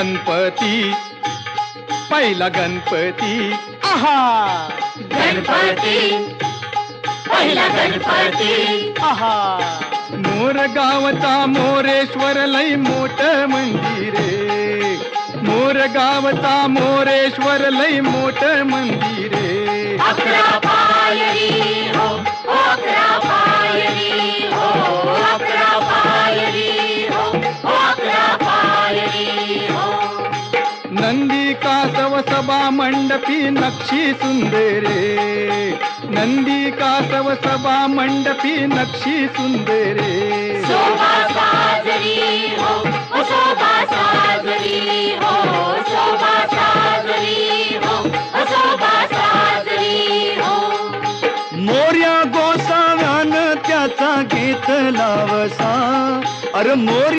गणपती पहिला गणपती आहा! गणपती पहिला गणपती आहा! मोर गावचा मोरेश्वर लय मोठ मंदिरे मोर गावचा मोरेश्वर लय मोठ मंदिरे नंदी कासव सभा मंडपी नक्षी सुंदरे? नंदी कासव सभा मंडपी नक्षी सुंदरे? शोभा साजरी हो शोभा साजरी हो शोभा साजरी हो शोभा साजरी हो। मोर्या गोसाव्यान त्याचा घेतला वसा अरे मोर